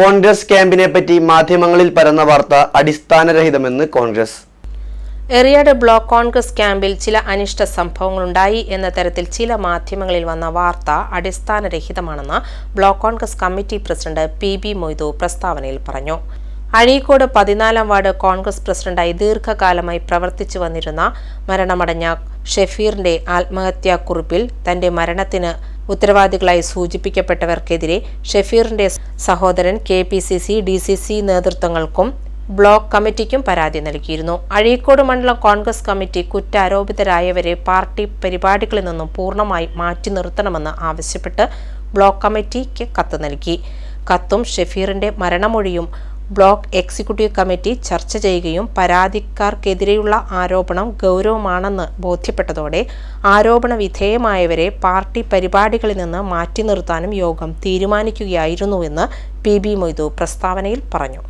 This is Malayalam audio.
കോൺഗ്രസ് ക്യാമ്പിനെ പറ്റി മാധ്യമങ്ങളിൽ പരന്ന വാർത്ത അടിസ്ഥാനരഹിതമെന്ന് കോൺഗ്രസ്. എറിയാട് ബ്ലോക്ക് കോൺഗ്രസ് ക്യാമ്പിൽ ചില അനിഷ്ട സംഭവങ്ങളുണ്ടായി എന്ന തരത്തിൽ ചില മാധ്യമങ്ങളിൽ വന്ന വാർത്ത അടിസ്ഥാനരഹിതമാണെന്ന് block Congress committee president P B Moidu പ്രസ്താവനയിൽ പറഞ്ഞു. അഴീക്കോട് പതിനാലാം വാർഡ് കോൺഗ്രസ് പ്രസിഡന്റായി ദീർഘകാലമായി പ്രവർത്തിച്ചു വന്നിരുന്ന മരണമടഞ്ഞ ഷെഫീറിന്റെ ആത്മഹത്യാക്കുറിപ്പിൽ തന്റെ മരണത്തിന് ഉത്തരവാദികളായി സൂചിപ്പിക്കപ്പെട്ടവർക്കെതിരെ ഷെഫീറിന്റെ സഹോദരൻ K P C C D C C നേതൃത്വങ്ങൾക്കും block കമ്മിറ്റിക്കും പരാതി നൽകിയിരുന്നു. അഴീക്കോട് മണ്ഡലം കോൺഗ്രസ് കമ്മിറ്റി കുറ്റാരോപിതരായവരെ പാർട്ടി പരിപാടികളിൽ നിന്നും പൂർണമായി മാറ്റി നിർത്തണമെന്ന് ആവശ്യപ്പെട്ട് ബ്ലോക്ക് കമ്മിറ്റിക്ക് കത്ത് നൽകി. കത്തും ഷെഫീറിന്റെ മരണമൊഴിയും ബ്ലോക്ക് എക്സിക്യൂട്ടീവ് കമ്മിറ്റി ചർച്ച ചെയ്യുകയും പരാതിക്കാർക്കെതിരെയുള്ള ആരോപണം ഗൗരവമാണെന്ന് ബോധ്യപ്പെട്ടതോടെ ആരോപണ വിധേയമായവരെ പാർട്ടി പരിപാടികളിൽ നിന്ന് മാറ്റി നിർത്താനും യോഗം തീരുമാനിക്കുകയായിരുന്നുവെന്ന് പി ബി മൊയ്തു പ്രസ്താവനയിൽ പറഞ്ഞു.